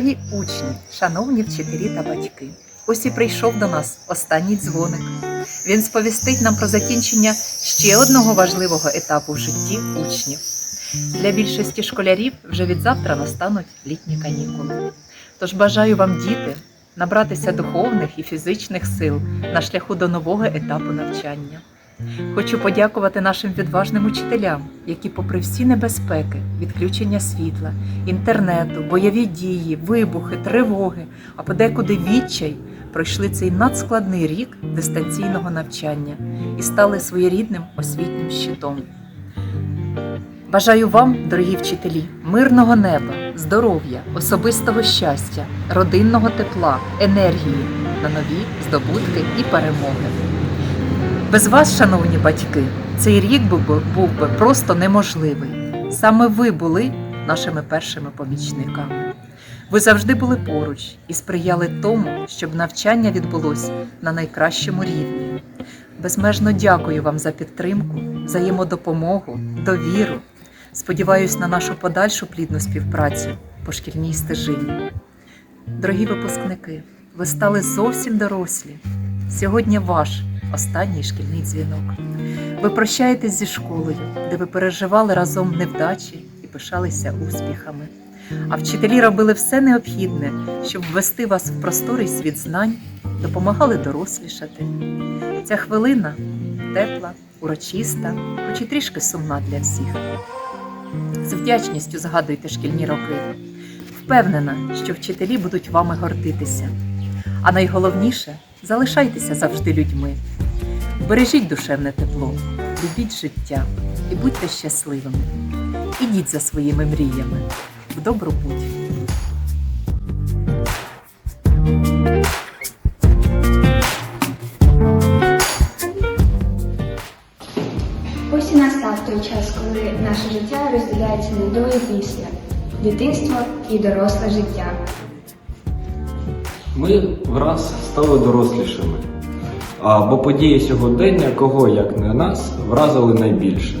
Дорогі учні, шановні вчителі та батьки, ось і прийшов до нас останній дзвоник. Він сповістить нам про закінчення ще одного важливого етапу в житті учнів. Для більшості школярів вже від завтра настануть літні канікули. Тож бажаю вам, діти, набратися духовних і фізичних сил на шляху до нового етапу навчання. Хочу подякувати нашим відважним учителям, які, попри всі небезпеки, відключення світла, інтернету, бойові дії, вибухи, тривоги, а подекуди відчай, пройшли цей надскладний рік дистанційного навчання і стали своєрідним освітнім щитом. Бажаю вам, дорогі вчителі, мирного неба, здоров'я, особистого щастя, родинного тепла, енергії на нові здобутки і перемоги. Без вас, шановні батьки, цей рік би, був би просто неможливий. Саме ви були нашими першими помічниками. Ви завжди були поруч і сприяли тому, щоб навчання відбулось на найкращому рівні. Безмежно дякую вам за підтримку, взаємодопомогу, довіру. Сподіваюсь на нашу подальшу плідну співпрацю по шкільній стежині. Дорогі випускники, ви стали зовсім дорослі. Сьогодні ваш останній шкільний дзвінок. Ви прощаєтесь зі школою, де ви переживали разом невдачі і пишалися успіхами. А вчителі робили все необхідне, щоб ввести вас в просторий світ знань, допомагали дорослішати. Ця хвилина тепла, урочиста, хоч і трішки сумна для всіх. З вдячністю згадуйте шкільні роки. Впевнена, що вчителі будуть вами гордитися. А найголовніше залишайтеся завжди людьми. Бережіть душевне тепло, любіть життя і будьте щасливими. Ідіть за своїми мріями в добру путь. Ось і настав той час, коли наше життя розділяється на до і після дитинство і доросле життя. Ми враз стали дорослішими. А, бо події сьогодення, кого як не нас, вразили найбільше.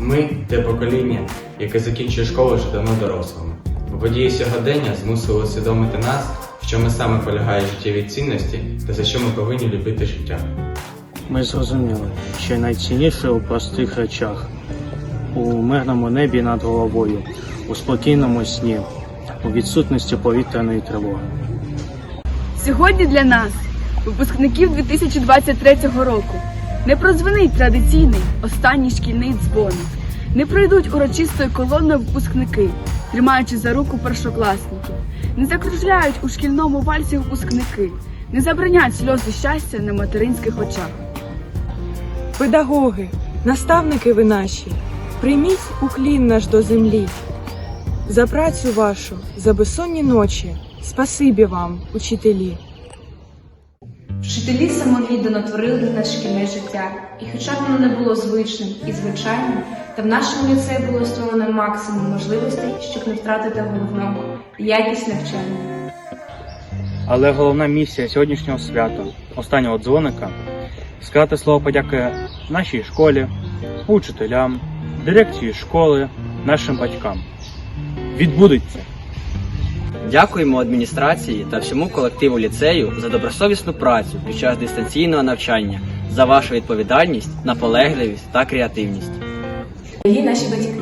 Ми те покоління, яке закінчує школу вже давно дорослими. Бо події сьогодення змусили усвідомити нас, в чому саме полягають життєві цінності та за що ми повинні любити життя. Ми зрозуміли, що найцінніше у простих речах, у мирному небі над головою, у спокійному сні, у відсутності повітряної тривоги. Сьогодні для нас, випускників 2023 року, не прозвенить традиційний останній шкільний дзвоник, не пройдуть урочистою колоною випускники, тримаючи за руку першокласників, не закружляють у шкільному вальсі випускники, не забранять сльози щастя на материнських очах. Педагоги, наставники ви наші, прийміть уклін наш до землі. За працю вашу, за безсонні ночі, спасибі вам, учителі. Вчителі самовіддано творили для нас шкільне життя, і хоча б воно не було звичним і звичайним, та в нашому ліцеї було створено максимум можливостей, щоб не втратити головного якість навчання. Але головна місія сьогоднішнього свята, останнього дзвоника, сказати слово подяки нашій школі, учителям, дирекції школи, нашим батькам. Відбудеться! Дякуємо адміністрації та всьому колективу ліцею за добросовісну працю під час дистанційного навчання, за вашу відповідальність, наполегливість та креативність. Дорогі наші батьки,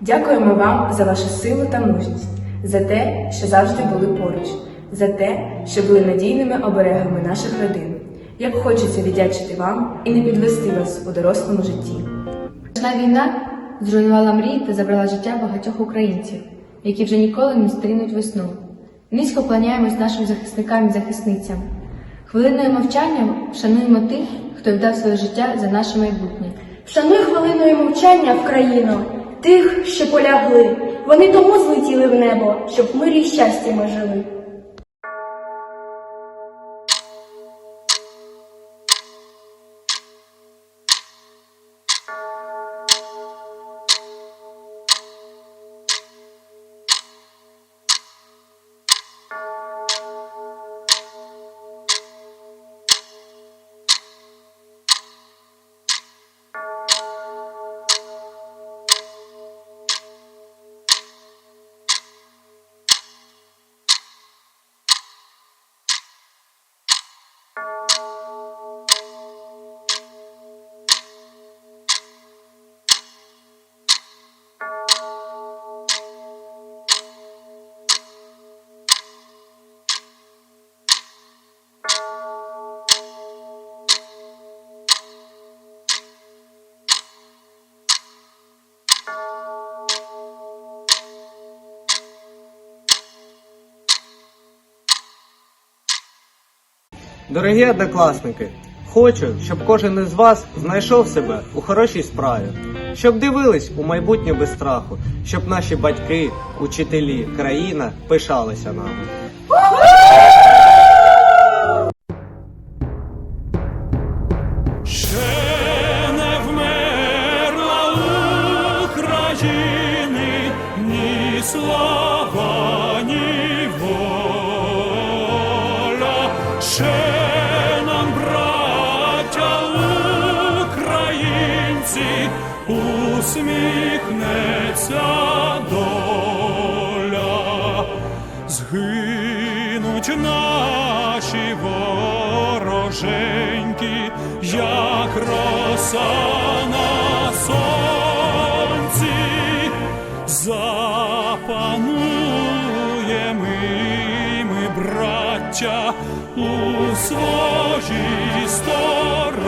дякуємо вам за вашу силу та мужність, за те, що завжди були поруч, за те, що були надійними оберегами наших родин. Як хочеться віддячити вам і не підвести вас у дорослому житті. Війна зруйнувала мрії та забрала життя багатьох українців, які вже ніколи не стрінуть весну. Низько кланяємось нашим захисникам і захисницям. Хвилиною мовчання вшануємо тих, хто віддав своє життя за наше майбутнє. Шануй хвилиною мовчання в країну тих, що полягли. Вони тому злетіли в небо, щоб в мирі й щастя ми жили. Дорогі однокласники, хочу, щоб кожен із вас знайшов себе у хорошій справі, щоб дивились у майбутнє без страху, щоб наші батьки, учителі, країна пишалися нами. Згинуть наші вороженьки, як роса на сонці, запануємо ми, браття, у своїй сторонці,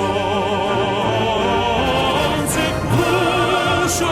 душу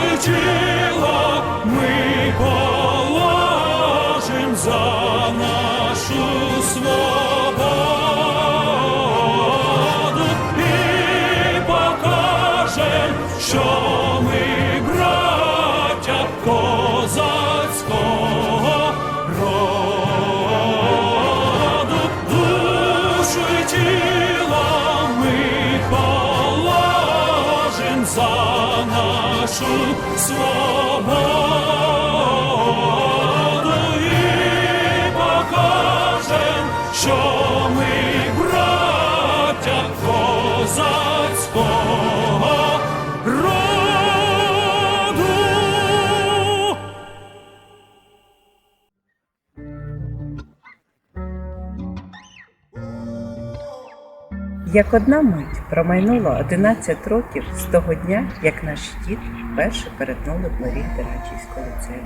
Як одна мить промайнуло 11 років з того дня, як наші діти вперше перетнули поріг Дерачівського ліцею.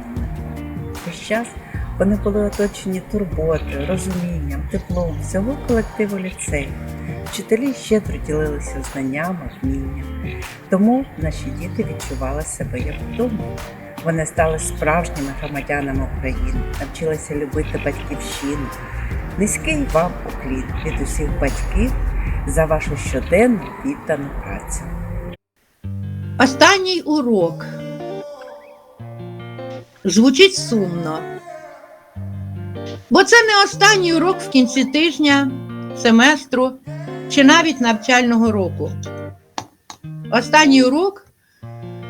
Весь час вони були оточені турботою, розумінням, теплом всього колективу ліцею. Вчителі щедро ділилися знаннями, вміннями. Тому наші діти відчували себе як вдома. Вони стали справжніми громадянами України, навчилися любити батьківщину. Низький вам уклін від усіх батьків за вашу щоденну віддану працю. Останній урок. Звучить сумно. Бо це не останній урок в кінці тижня, семестру чи навіть навчального року. Останній урок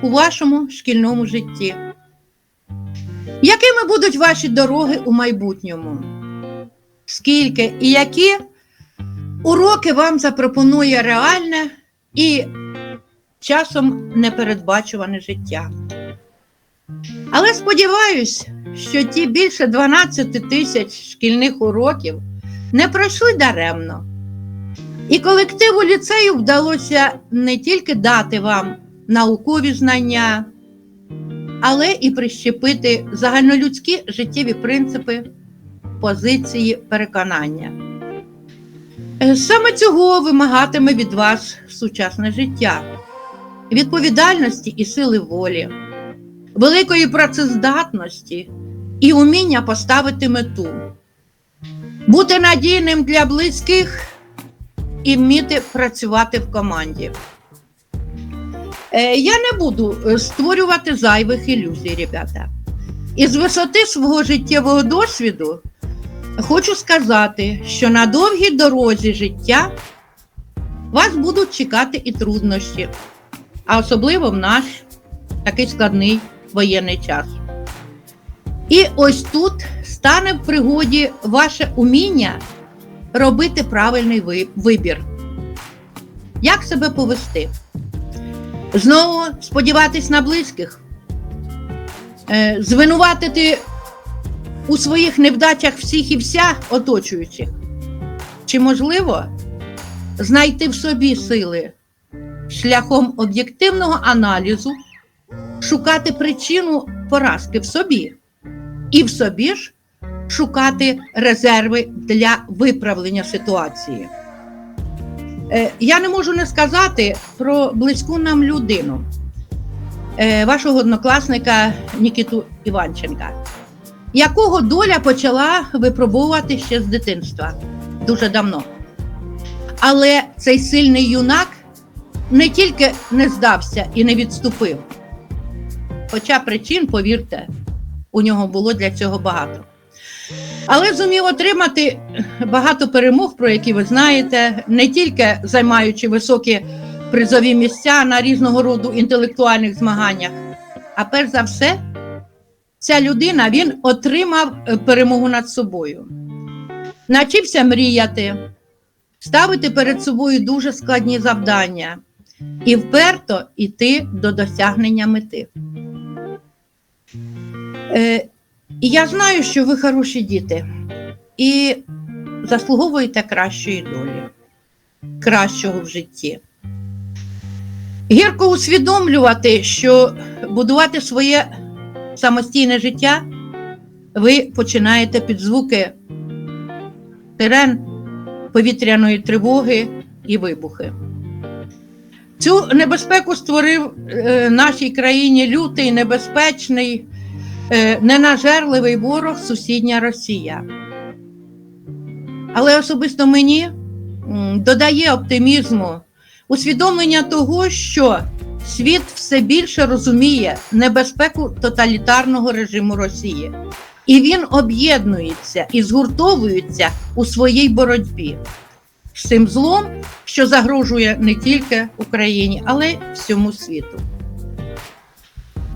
у вашому шкільному житті. Якими будуть ваші дороги у майбутньому? Скільки і які уроки вам запропонує реальне і часом непередбачуване життя. Але сподіваюсь, що ті більше 12 тисяч шкільних уроків не пройшли даремно. І колективу ліцею вдалося не тільки дати вам наукові знання, але і прищепити загальнолюдські життєві принципи, позиції, переконання. Е, Саме цього вимагатиме від вас сучасне життя, відповідальності і сили волі, великої працездатності і уміння поставити мету, бути надійним для близьких і вміти працювати в команді. Е, Я не буду е, створювати зайвих ілюзій, ребята. Із висоти свого життєвого досвіду хочу сказати, що на довгій дорозі життя вас будуть чекати і труднощі, а особливо в наш такий складний воєнний час. І ось тут стане в пригоді ваше уміння робити правильний вибір. Як себе повести? Знову сподіватись на близьких, Е, звинуватити у своїх невдачах всіх і вся оточуючих? Чи можливо знайти в собі сили шляхом об'єктивного аналізу, шукати причину поразки в собі, і в собі ж шукати резерви для виправлення ситуації? Е, Я не можу не сказати про близьку нам людину, е, вашого однокласника Нікіту Іванченка якого доля почала випробовувати ще з дитинства дуже давно. Але цей сильний юнак не тільки не здався і не відступив, хоча причин, повірте, у нього було для цього багато. Але зумів отримати багато перемог, про які ви знаєте, не тільки займаючи високі призові місця на різного роду інтелектуальних змаганнях, а перш за все, ця людина він отримав е, перемогу над собою, навчився мріяти, ставити перед собою дуже складні завдання і вперто йти до досягнення мети. Е, я знаю, що ви хороші діти і заслуговуєте кращої долі, кращого в житті. Гірко усвідомлювати, що будувати своє самостійне життя ви починаєте під звуки сирен, повітряної тривоги і вибухи. Цю небезпеку створив е, нашій країні лютий, небезпечний, е, ненажерливий ворог сусідня Росія. Але особисто мені додає оптимізму усвідомлення того, що світ все більше розуміє небезпеку тоталітарного режиму Росії, і він об'єднується і згуртовується у своїй боротьбі з цим злом, що загрожує не тільки Україні, але й всьому світу.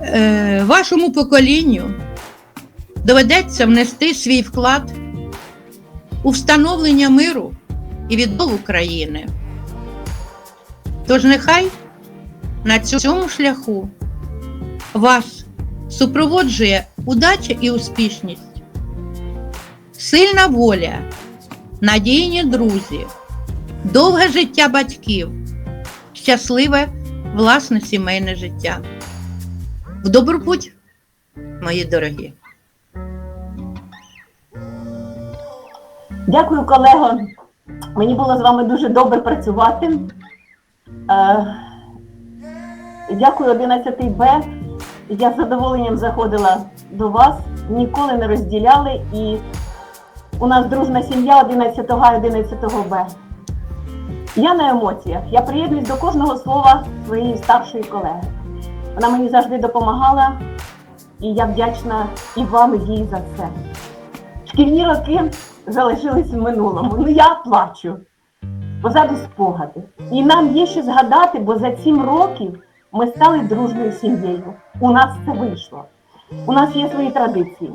Е, вашому поколінню доведеться внести свій вклад у встановлення миру і відбудову України. Тож нехай на цьому шляху вас супроводжує удача і успішність, сильна воля, надійні друзі, довге життя батьків, щасливе власне сімейне життя. В добру путь, мої дорогі! Дякую, колего. Мені було з вами дуже добре працювати. Дякую 11 Б. Я з задоволенням заходила до вас, ніколи не розділяли, і у нас дружна сім'я 11 А 11 Б. Я на емоціях. Я приєднуюсь до кожного слова своєї старшої колеги. Вона мені завжди допомагала, і я вдячна і вам, і їй за це. Шкільні роки залишились в минулому. Ну я плачу. Позаду спогади. І нам є що згадати, бо за сім років ми стали дружною сім'єю. У нас це вийшло. У нас є свої традиції,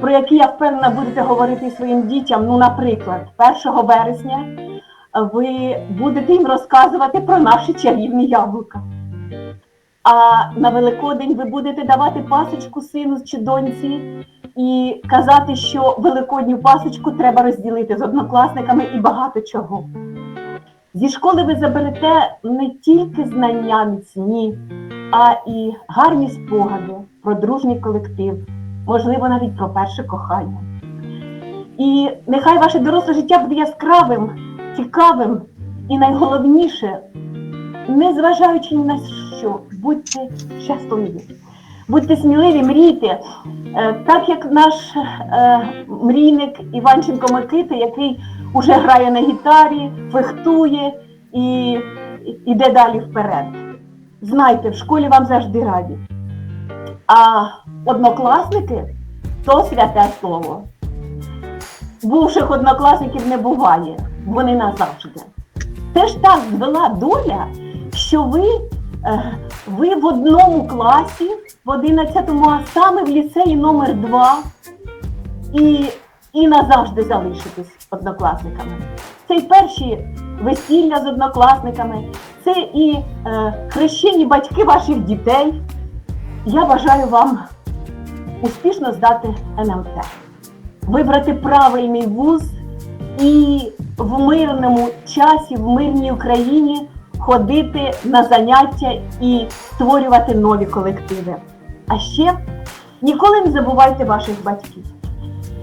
про які я впевнена будете говорити своїм дітям. Ну, наприклад, 1 вересня ви будете їм розказувати про наші чарівні яблука. А на Великодень ви будете давати пасочку сину чи доньці і казати, що великодню пасочку треба розділити з однокласниками і багато чого. Зі школи ви заберете не тільки знання міцні, а і гарні спогади про дружній колектив, можливо, навіть про перше кохання. І нехай ваше доросле життя буде яскравим, цікавим і найголовніше, незважаючи ні на що, будьте щасливі. Будьте сміливі, мрійте, Е, так як наш е, мрійник Іванченко Микита, який уже грає на гітарі, фехтує і йде далі вперед. Знайте, в школі вам завжди раді. А однокласники то святе слово. Бувших однокласників не буває, вони назавжди. Ж так звела доля, що ви, ви в одному класі, в 11-му, а саме в ліцеї номер 2 і, і назавжди залишитесь однокласниками. Це і перші весілля з однокласниками, це і е, хрещені батьки ваших дітей. Я бажаю вам успішно здати НМТ, вибрати правильний вуз і в мирному часі, в мирній Україні ходити на заняття і створювати нові колективи. А ще ніколи не забувайте ваших батьків.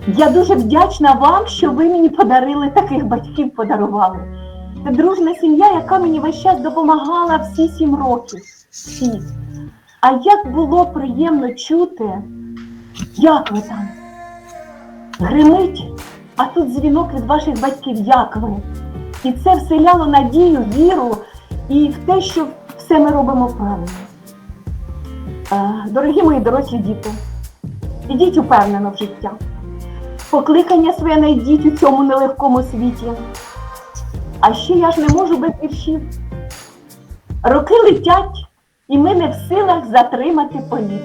Я дуже вдячна вам, що ви мені подарили таких батьків, подарували. Це дружна сім'я, яка мені весь час допомагала всі сім років. Всі. А як було приємно чути, як ви там? Гримить, а тут дзвінок від ваших батьків, як ви? І це вселяло надію, віру і в те, що все ми робимо правильно. Е, Дорогі мої дорослі діти, ідіть упевнено в життя. Покликання своє найдіть у цьому нелегкому світі. А ще я ж не можу без віршів. Роки летять, і ми не в силах затримати політ.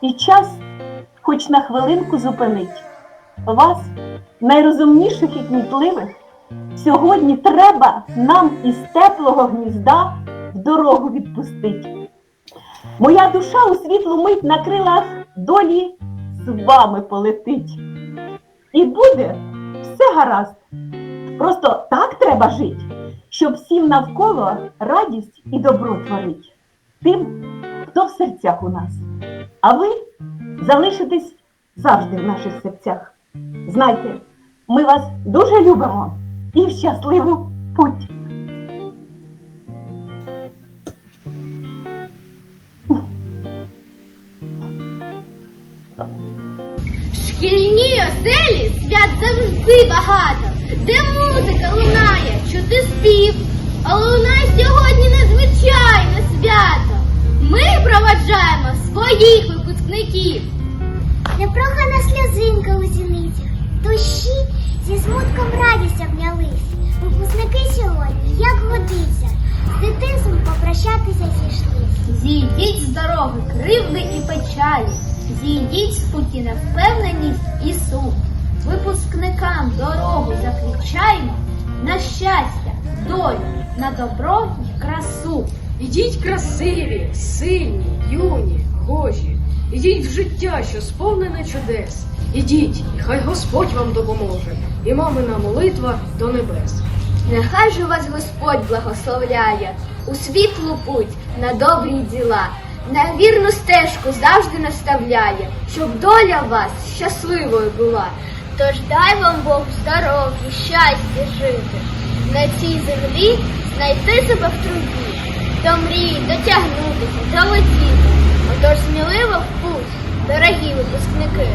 І час, хоч на хвилинку зупинить. Вас, найрозумніших і кмітливих, сьогодні треба нам із теплого гнізда в дорогу відпустить. Моя душа у світлу мить на крилах долі з вами полетить. І буде все гаразд. Просто так треба жити, щоб всім навколо радість і добро творить. Тим, хто в серцях у нас. А ви залишитесь завжди в наших серцях. Знайте, ми вас дуже любимо і в щасливу путь. шкільній оселі свят завжди багато, де музика лунає, чути спів, а лунає сьогодні незвичайне свято. Ми проваджаємо своїх випускників. Непрохана сльозинка у зіницях, душі зі смутком радість обнялись. Випускники сьогодні, як годиться, з дитинством попрощатися зійшли. Зійдіть з дороги, кривди і печалі, зійдіть спокійно впевненість і сум. Випускникам дорогу заключаємо на щастя, долю, на добро й красу. Ідіть красиві, сильні, юні, гожі. Ідіть в життя, що сповнене чудес. Ідіть, і хай Господь вам допоможе, і мамина молитва до небес. Нехай же вас Господь благословляє у світлу путь на добрі діла, на вірну стежку завжди наставляє, щоб доля вас щасливою була. Тож дай вам Бог здоров'я, щастя жити. На цій землі знайти себе в труді, до мрії дотягнутися, долетіти. Отож сміливо в путь, дорогі випускники.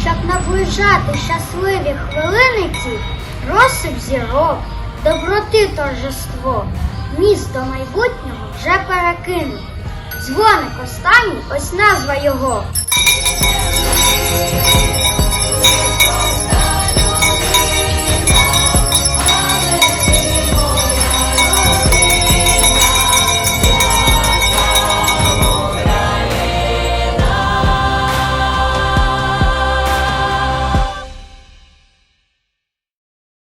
Щоб наближати щасливі хвилини ті, розсип зірок, доброти торжество, місто майбутнього вже перекинув. Дзвоник останній, ось назва його.